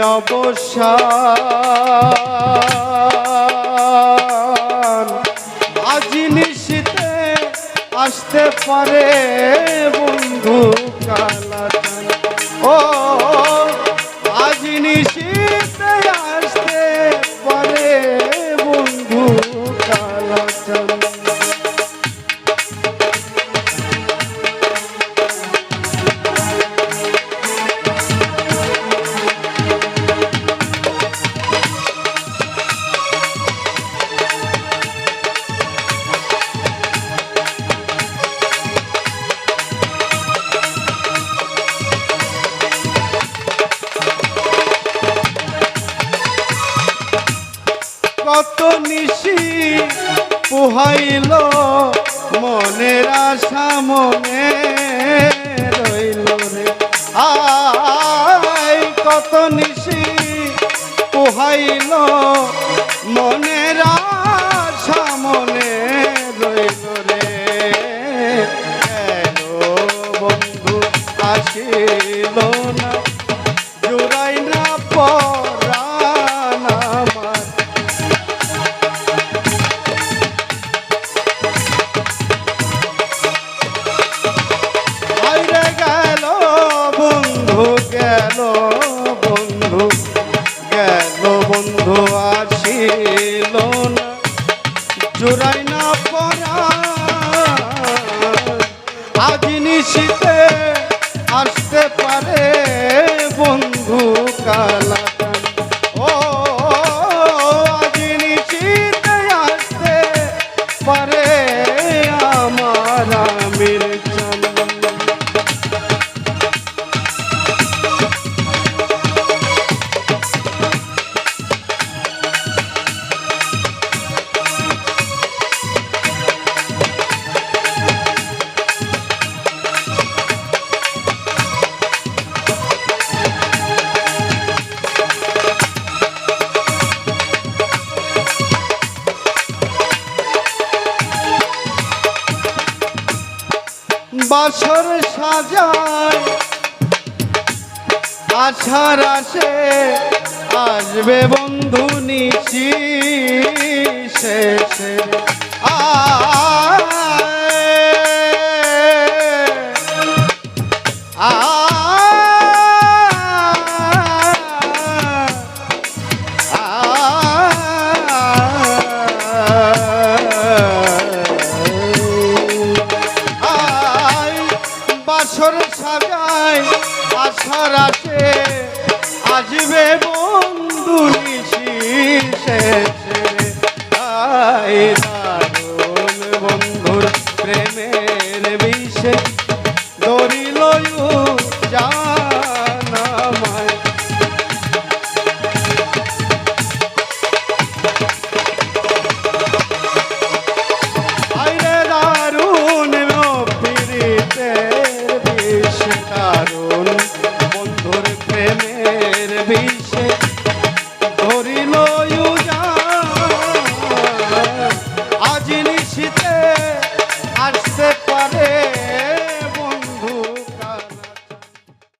অবসান। আজ নিশিতে আসতে পারে বন্ধু। কত নিশি পোহাইল, মনের আশা মনে রইল রে। আই, কত নিশি পোহাইল, মনের আশা মনে গেল বন্ধু? গেল বন্ধু আসিল না? জোড়াই না পরা আজ নিশিতে বাসর সাজায়। আছার আসে আসবে বন্ধু নিচি শেষে। আশার আছে। আসবে বন্ধু বন্ধুর প্রেমের বিষে প্রেমের বিষে